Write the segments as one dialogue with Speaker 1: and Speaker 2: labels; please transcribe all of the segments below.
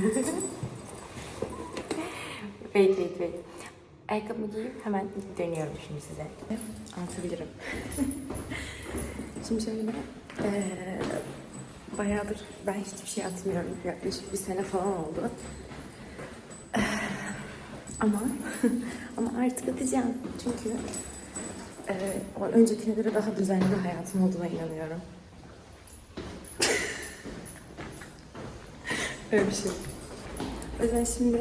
Speaker 1: wait wait wait. Ayakkabımı giyip hemen dönüyorum şimdi size. Anlatabilirim. şimdi şöyle eee bayağıdır ben hiçbir şey atmıyorum. Yaklaşık bir sene falan oldu. Ama ama artık atacağım. Çünkü o öncekine göre daha düzenli bir hayatım olduğuna inanıyorum. Öyle bir şey. O yüzden şimdi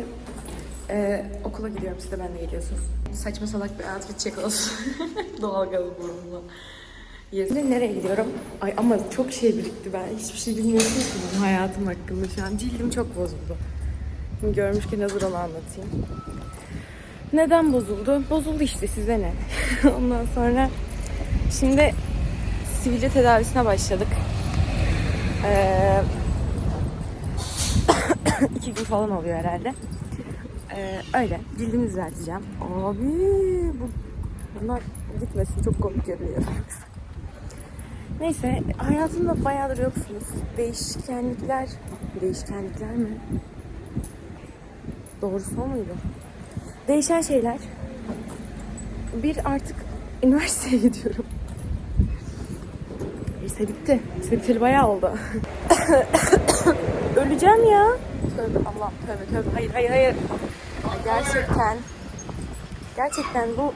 Speaker 1: e, okula gidiyorum. Siz de ben de geliyorsunuz. Saçma salak bir outfit check olsun. Doğalgazı burnumla. Şimdi nereye gidiyorum? Ay ama çok şey birikti ben. Hiçbir şey bilmiyorum ki benim hayatım hakkında şu an. Cildim çok bozuldu. Şimdi görmüşken hazır onu anlatayım. Neden bozuldu? Bozuldu işte size ne? Ondan sonra şimdi sivilce tedavisine başladık. Ee, iki gün falan oluyor herhalde. Ee, öyle. Cildimi düzelteceğim. Abi bu bunlar gitmesin çok komik görünüyor. Neyse hayatımda bayağıdır yoksunuz. Değişkenlikler, değişkenlikler mi? Doğrusu o muydu? Değişen şeyler. Bir artık üniversiteye gidiyorum. Lise bitti. Lise biteli bayağı oldu. Öleceğim ya. Tövbe Allah'ım tövbe tövbe. Hayır hayır hayır. Ay, Gerçekten. Gerçekten bu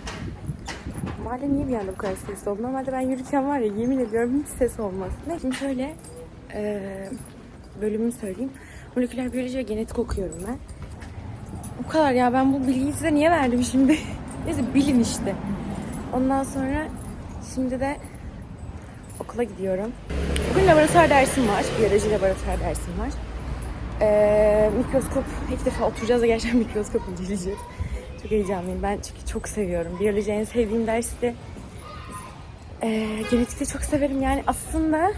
Speaker 1: mahalle niye bir anda bu kadar sesli oldu? Normalde ben yürürken var ya yemin ediyorum hiç ses olmaz. Ne? Şimdi şöyle eee bölümümü söyleyeyim. Moleküler biyoloji ve genetik okuyorum ben. O kadar ya ben bu bilgiyi size niye verdim şimdi? Neyse bilin işte. Ondan sonra şimdi de okula gidiyorum. Bugün laboratuvar dersim var. Biyoloji laboratuvar dersim var. Ee, mikroskop ilk defa oturacağız da gerçekten mikroskop inceleyeceğiz. Çok heyecanlıyım. Ben çünkü çok seviyorum. Biyoloji en sevdiğim dersti. Ee, genetik de çok severim. Yani aslında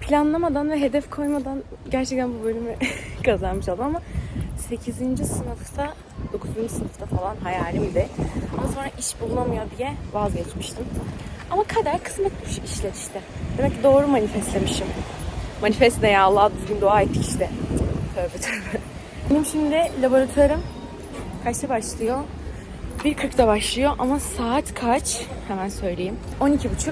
Speaker 1: planlamadan ve hedef koymadan gerçekten bu bölümü kazanmış oldum ama 8. sınıfta 9. sınıfta falan hayalimdi. Ama sonra iş bulunamıyor diye vazgeçmiştim. Ama kader kısmetmiş işler işte. Demek ki doğru manifestlemişim. Manifest ne ya Allah düzgün dua ettik işte. Tövbe tövbe. Benim şimdi laboratuvarım kaçta başlıyor? 1.40'da başlıyor ama saat kaç? Hemen söyleyeyim. 12.30.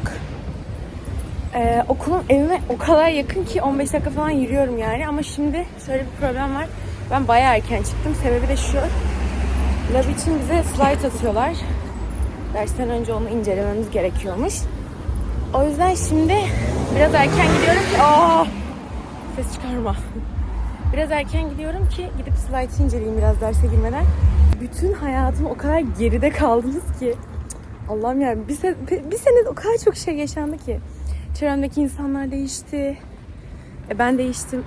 Speaker 1: Ee, okulum evime o kadar yakın ki 15 dakika falan yürüyorum yani ama şimdi şöyle bir problem var. Ben bayağı erken çıktım. Sebebi de şu. Lab için bize slide atıyorlar. Dersten önce onu incelememiz gerekiyormuş. O yüzden şimdi biraz erken gidiyorum ki... Aa! Ses çıkarma. Biraz erken gidiyorum ki gidip slide inceleyeyim biraz derse girmeden. Bütün hayatım o kadar geride kaldınız ki. Allah'ım ya bir, se bir sene o kadar çok şey yaşandı ki. Çevremdeki insanlar değişti. E ben değiştim.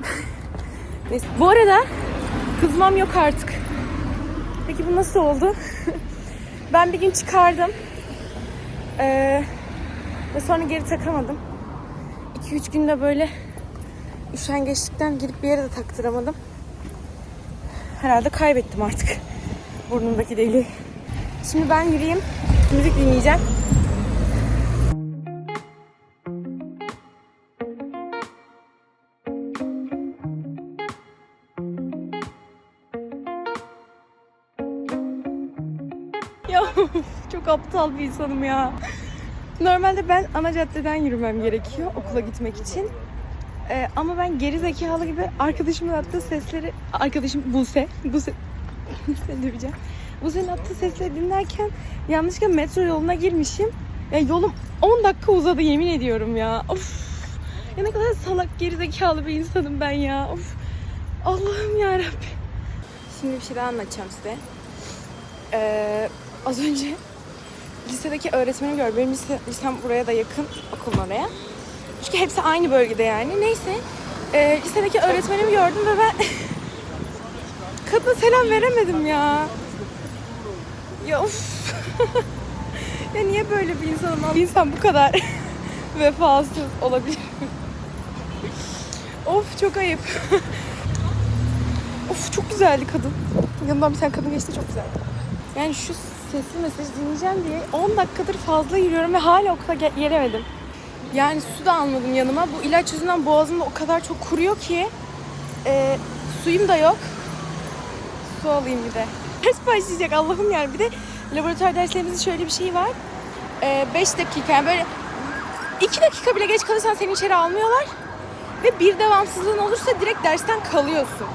Speaker 1: Neyse. Bu arada kızmam yok artık. Peki bu nasıl oldu? ben bir gün çıkardım. Ee, ve sonra geri takamadım. 2-3 günde böyle üşengeçlikten gidip bir yere de taktıramadım. Herhalde kaybettim artık burnumdaki deliği. Şimdi ben yürüyeyim, müzik dinleyeceğim. Ya çok aptal bir insanım ya. Normalde ben ana caddeden yürümem gerekiyor okula gitmek için. Ee, ama ben geri zekalı gibi arkadaşımın attığı sesleri, arkadaşım Buse, Buse, seni döveceğim. Buse'nin attığı sesleri dinlerken yanlışlıkla metro yoluna girmişim. Ya yolum 10 dakika uzadı yemin ediyorum ya. Of. Ya ne kadar salak geri zekalı bir insanım ben ya. Of. Allah'ım ya Şimdi bir şey daha anlatacağım size. Ee, az önce lisedeki öğretmeni gördüm. Benim lise, lisem buraya da yakın okulun oraya. Çünkü hepsi aynı bölgede yani. Neyse. Ee, lisedeki öğretmenimi gördüm ve ben kadına selam veremedim ya. Ya of. ya niye böyle bir insanım? Bir insan bu kadar vefasız olabilir. of çok ayıp. of çok güzeldi kadın. Yanından bir tane kadın geçti çok güzeldi. Yani şu sesli mesaj dinleyeceğim diye 10 dakikadır fazla yürüyorum ve hala okula ge- gelemedim. Yani su da almadım yanıma. Bu ilaç yüzünden boğazımda o kadar çok kuruyor ki e, Suyum da yok. Su alayım bir de. Ders başlayacak Allah'ım yani. Bir de laboratuvar derslerimizin şöyle bir şey var. 5 dakika yani böyle 2 dakika bile geç kalırsan seni içeri almıyorlar. Ve bir devamsızlığın olursa direkt dersten kalıyorsun.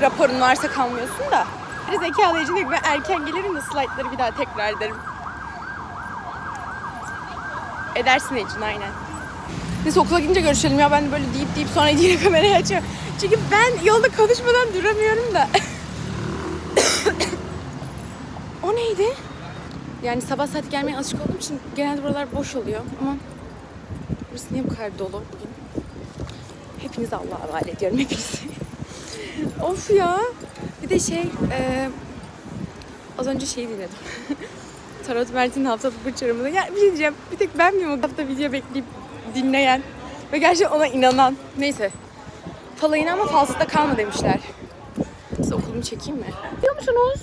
Speaker 1: Raporun varsa kalmıyorsun da. Bir zekalı için ben erken gelirim de slaytları bir daha tekrar ederim. Edersin için aynen. Neyse okula gidince görüşelim ya ben de böyle deyip deyip sonra yine kamerayı açıyorum. Çünkü ben yolda konuşmadan duramıyorum da. o neydi? Yani sabah saat gelmeye alışık olduğum için genelde buralar boş oluyor ama burası niye bu kadar dolu bugün? Hepinizi Allah'a havale ediyorum hepinizi. Of ya. Bir de şey e, az önce şey dinledim. Tarot Mert'in haftalık burç yorumunu. Ya bir şey diyeceğim. Bir tek ben miyim o hafta video bekleyip dinleyen ve gerçekten ona inanan. Neyse. Falayına ama falsıda kalma demişler. Size okulumu çekeyim mi? Biliyor musunuz?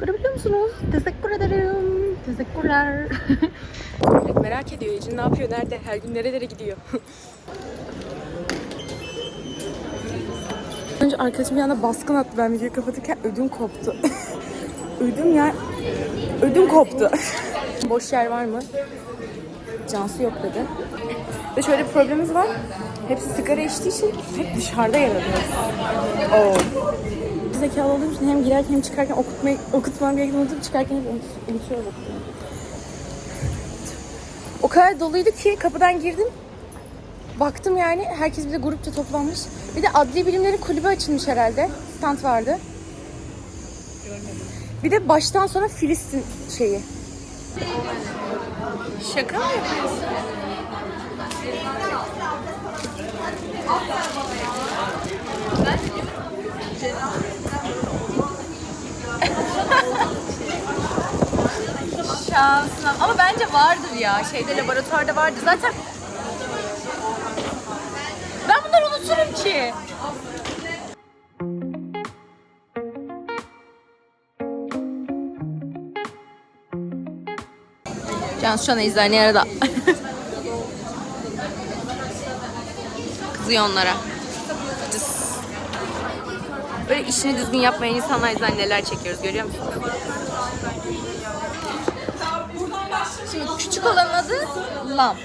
Speaker 1: Görebiliyor musunuz? Teşekkür ederim. Teşekkürler. Merak ediyor Ecin ne yapıyor, nerede, her gün nerelere gidiyor. Önce arkadaşım bir anda baskın attı ben videoyu kapatırken ödüm koptu. ödüm ya, ödüm koptu. Boş yer var mı? Cansu yok dedi. Ve şöyle bir problemimiz var. Hepsi sigara içtiği için hep dışarıda yer alıyoruz. Oo. Zekalı olduğum için hem girerken hem çıkarken okutmayı, okutmam gerektiğini unutup çıkarken hep unut- unutuyorum. O kadar doluydu ki kapıdan girdim. Baktım yani herkes bir de grupça toplanmış. Bir de adli bilimlerin kulübü açılmış herhalde. Stand vardı. Bir de baştan sona Filistin şeyi. Şaka mı yapıyorsun? Şansına. Ama bence vardır ya. Şeyde laboratuvarda vardır. Zaten unuturum ki. Cansu şu an eczaneye arada. Kızıyor onlara. Böyle işini düzgün yapmayan insanlar yüzünden neler çekiyoruz görüyor musun? Şimdi küçük olanın adı lam.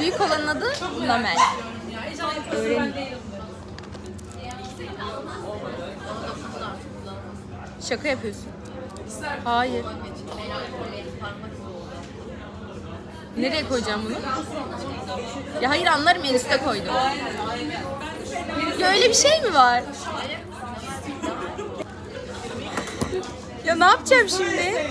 Speaker 1: Büyük olanın adı lamel. Öğrenin. Şaka yapıyorsun. Hayır. Nereye koyacağım bunu? Ya hayır anlarım en koydum. Ya öyle bir şey mi var? ya ne yapacağım şimdi?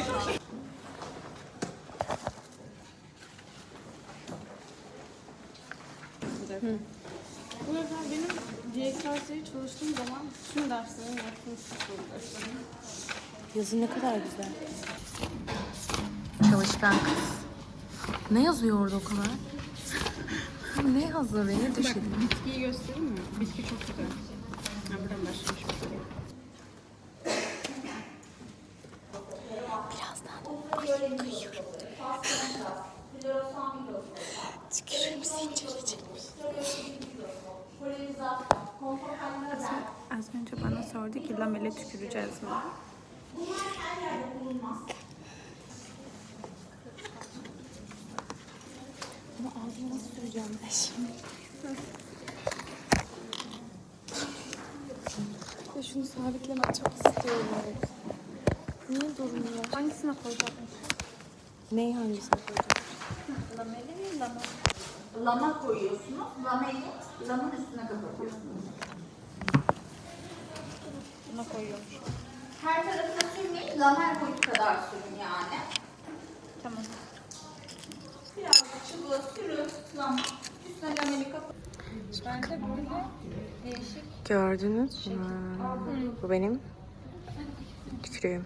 Speaker 2: Bu sefer benim DXRC'yi çalıştığım zaman tüm derslerin yaptığım sıfır derslerim.
Speaker 1: Yazı ne kadar güzel. Çalışkan kız. Ne yazıyor orada o kadar? ne yazıyor beni düşün.
Speaker 2: Bitkiyi göstereyim mi? Bitki çok güzel. Ha, buradan başlamış bitki.
Speaker 1: Birazdan kıyıyorum. Tükürür müsün içerecek
Speaker 2: Az önce bana sordu ki lamele tüküreceğiz mi?
Speaker 1: Ama ağzıma süreceğim ben şimdi? Ya şunu sabitlemek çok istiyorum. Niye durmuyor?
Speaker 2: Hangisine koyacağım?
Speaker 1: Neyi hangisine koyacağım?
Speaker 2: Lameli mi lama?
Speaker 3: Lama koyuyorsunuz. Lamayı lamın üstüne kapatıyorsunuz.
Speaker 2: Buna koyuyormuş.
Speaker 3: Her tarafına sürmeyin. Lamer boyu kadar sürün yani.
Speaker 2: Tamam.
Speaker 3: Biraz da çubuğa sürün. Lama. Üstüne lameli kapatın.
Speaker 2: Bende böyle değişik.
Speaker 1: Gördünüz mü? Bu benim tükürüğüm.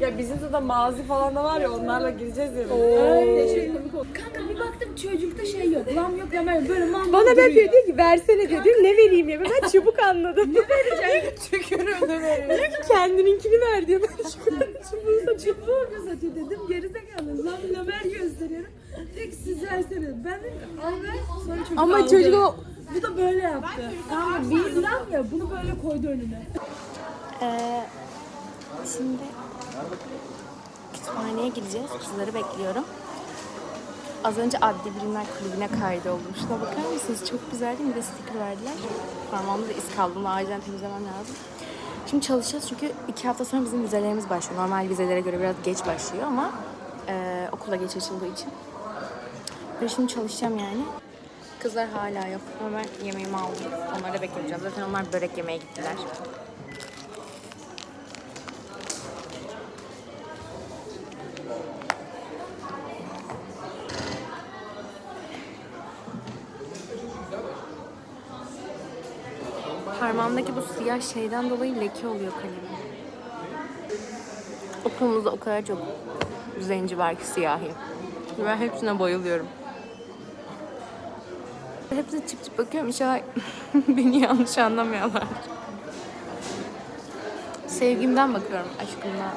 Speaker 1: Ya bizim de mazi falan da var ya onlarla gireceğiz ya.
Speaker 4: Kanka bir baktım çocukta şey yok. Lam yok hemen böyle mal
Speaker 1: Bana ben diyor, diyor ki versene diyor. Ne vereyim ya? Ben çabuk anladım. ne vereceğim? Tükürüğünü veriyor. Diyor ki kendininkini ver diyor. Ben çubuğu çubuğu
Speaker 4: Çubuğu orada satıyor dedim. Gerizekalı. Lam lamer gösteriyorum. Tek siz verseniz. Ben dedim ki al ver. Sonra çocuk
Speaker 1: Ama
Speaker 4: aldı.
Speaker 1: çocuk o
Speaker 4: Bu da böyle yaptı. Kanka bir lam ya bunu böyle koydu önüne.
Speaker 1: Ee, şimdi kütüphaneye gideceğiz. Kızları bekliyorum. Az önce Adli Bilimler Kulübü'ne kaydoldum. Şuna bakar mısınız? Çok güzel değil mi? Bir de sticker verdiler. Parmağımda da iz kaldı. Bunu acilen temizlemem lazım. Şimdi çalışacağız çünkü iki hafta sonra bizim vizelerimiz başlıyor. Normal vizelere göre biraz geç başlıyor ama e, okula geç açıldığı için. Ve şimdi çalışacağım yani. Kızlar hala yok. Normal yemeğimi aldım. Onları da bekleyeceğim. Zaten onlar börek yemeye gittiler. Parmağımdaki bu siyah şeyden dolayı leke oluyor kalemim. Okulumuzda o kadar çok zenci var ki siyahi. Ben hepsine bayılıyorum. Hepsine çip çip bakıyorum. İnşallah beni yanlış anlamıyorlar. Sevgimden bakıyorum, aşkımdan.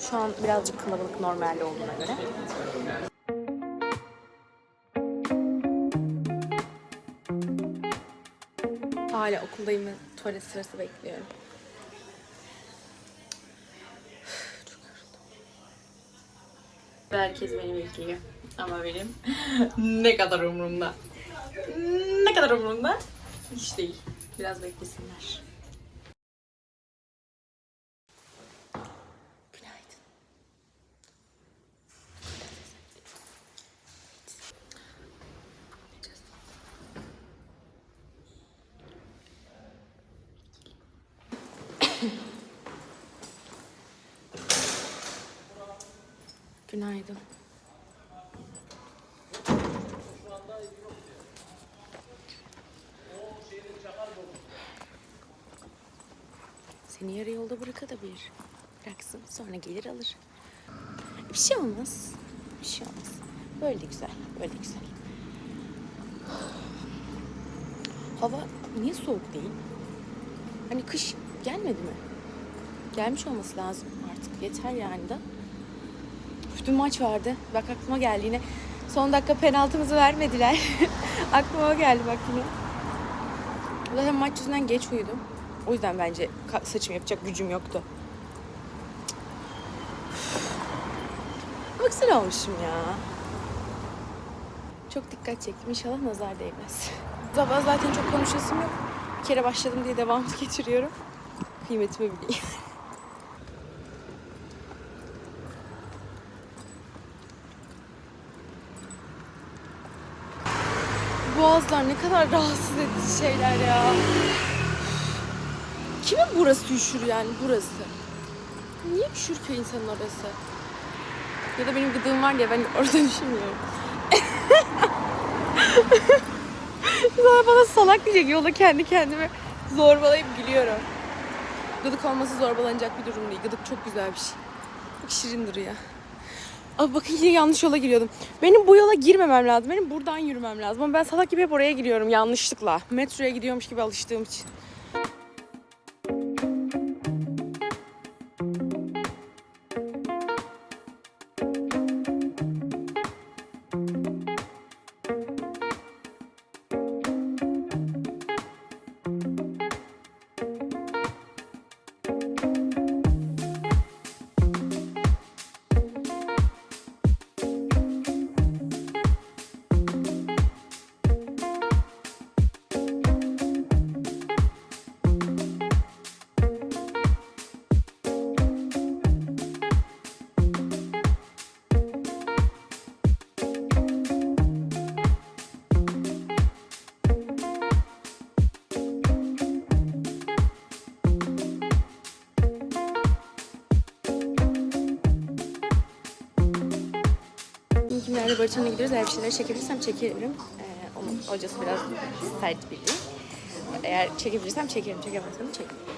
Speaker 1: Şu an birazcık kalabalık normalde olduğuna göre. Hala okuldayım ve tuvalet sırası bekliyorum. Herkes beni bekliyor. Ama benim ne kadar umurumda. Ne kadar umurumda? Hiç değil. Biraz beklesinler. Günaydın. Seni yarı yolda bırakabilir. Bıraksın sonra gelir alır. Bir şey olmaz. Bir şey olmaz. Böyle de güzel. Böyle de güzel. Hava niye soğuk değil? Hani kış gelmedi mi? Gelmiş olması lazım artık. Yeter yani da. Dün maç vardı. Bak aklıma geldi yine. Son dakika penaltımızı vermediler. aklıma geldi bak yine. Zaten maç yüzünden geç uyudum. O yüzden bence saçım yapacak gücüm yoktu. Ama güzel olmuşum ya. Çok dikkat çektim. İnşallah nazar değmez. Sabah zaten çok konuşasım yok. Bir kere başladım diye devamlı getiriyorum. Kıymetimi bileyim. Boğazlar ne kadar rahatsız edici şeyler ya. Kimin burası üşür yani burası? Niye üşür ki insanın orası? Ya da benim gıdığım var diye ben orada düşünmüyorum. Sonra bana salak diyecek yolda kendi kendime zorbalayıp gülüyorum. Gıdık olması zorbalanacak bir durum değil. Gıdık çok güzel bir şey. Çok şirin duruyor. Abi bakın yine yanlış yola giriyordum. Benim bu yola girmemem lazım. Benim buradan yürümem lazım. Ama ben salak gibi hep oraya giriyorum yanlışlıkla. Metroya gidiyormuş gibi alıştığım için. Barışan'a gidiyoruz. Eğer bir şeyler çekebilirsem çekerim. Ee, onun hocası biraz sert biri. Eğer çekebilirsem çekerim, çekemezsem çekerim.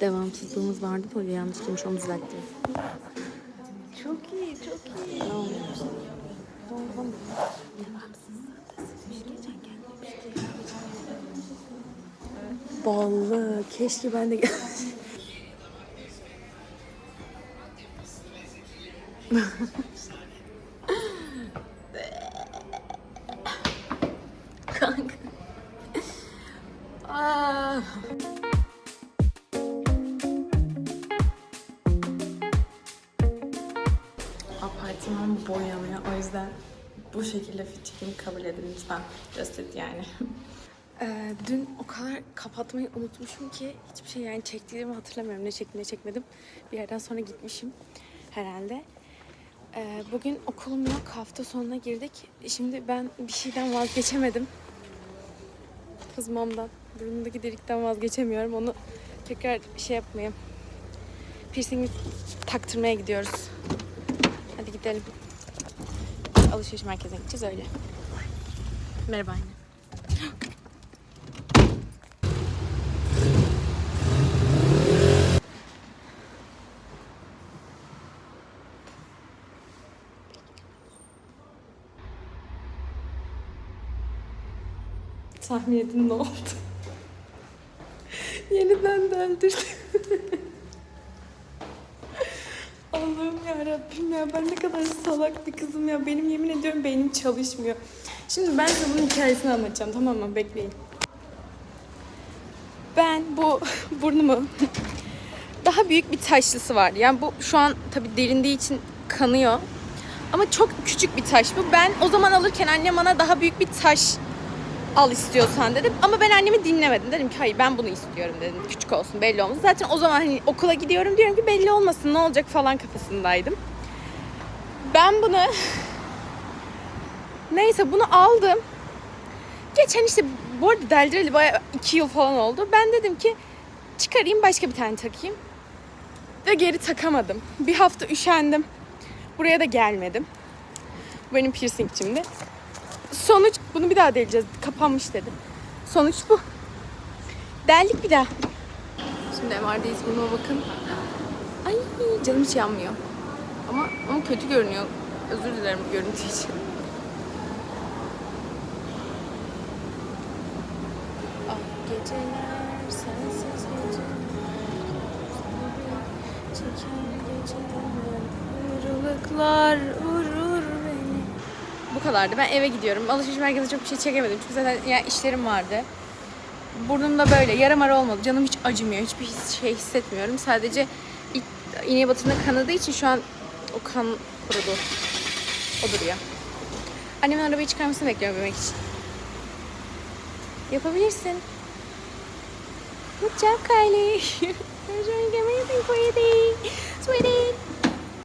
Speaker 1: Devamsızlığımız vardı böyle yanlış demiş onu düzelttim. Çok iyi, çok iyi. Ne olmuş? Ballı. Keşke ben de şekilde çekim kabul edin lütfen. Just it yani. Ee, dün o kadar kapatmayı unutmuşum ki hiçbir şey yani çektiğimi hatırlamıyorum. Ne çektim ne çekmedim. Bir yerden sonra gitmişim herhalde. Ee, bugün okulum yok. Hafta sonuna girdik. Şimdi ben bir şeyden vazgeçemedim. Kızmamdan. Burnumdaki delikten vazgeçemiyorum. Onu tekrar şey yapmayayım. Piercing'i taktırmaya gidiyoruz. Hadi gidelim. Alışveriş merkezine gideceğiz öyle. Merhaba anne. Tahmin edin ne oldu? Yeniden döndürdüm. Allah'ım ya Rabbim ya ben ne kadar salak bir kızım ya. Benim yemin ediyorum beynim çalışmıyor. Şimdi ben size bunun hikayesini anlatacağım tamam mı? Bekleyin. Ben bu burnumu daha büyük bir taşlısı var. Yani bu şu an tabii derindiği için kanıyor. Ama çok küçük bir taş bu. Ben o zaman alırken annem bana daha büyük bir taş al istiyorsan dedim. Ama ben annemi dinlemedim. Dedim ki hayır ben bunu istiyorum dedim. Küçük olsun belli olmasın. Zaten o zaman hani okula gidiyorum diyorum ki belli olmasın ne olacak falan kafasındaydım. Ben bunu neyse bunu aldım. Geçen işte bu arada deldireli bayağı iki yıl falan oldu. Ben dedim ki çıkarayım başka bir tane takayım. Ve geri takamadım. Bir hafta üşendim. Buraya da gelmedim. Bu benim piercing şimdi. Sonuç bunu bir daha deleceğiz. Kapanmış dedim. Sonuç bu. Deldik bir daha. Şimdi MR'deyiz buna bakın. Ay canım hiç yanmıyor. Ama, ama kötü görünüyor. Özür dilerim bu görüntü için. Ah geceler sensiz geceler Çeken geceler Ayrılıklar kadardı. Ben eve gidiyorum. Alışveriş merkezinde çok bir şey çekemedim. Çünkü zaten ya işlerim vardı. Burnumda böyle yarım ara olmadı. Canım hiç acımıyor. Hiçbir şey hissetmiyorum. Sadece ilk iğneye kanadığı için şu an o kan kurudu. O duruyor. Annemin arabayı çıkarmasını bekliyorum bebeğim için. Yapabilirsin. Good job, Kylie. You're doing amazing, sweetie. Sweetie.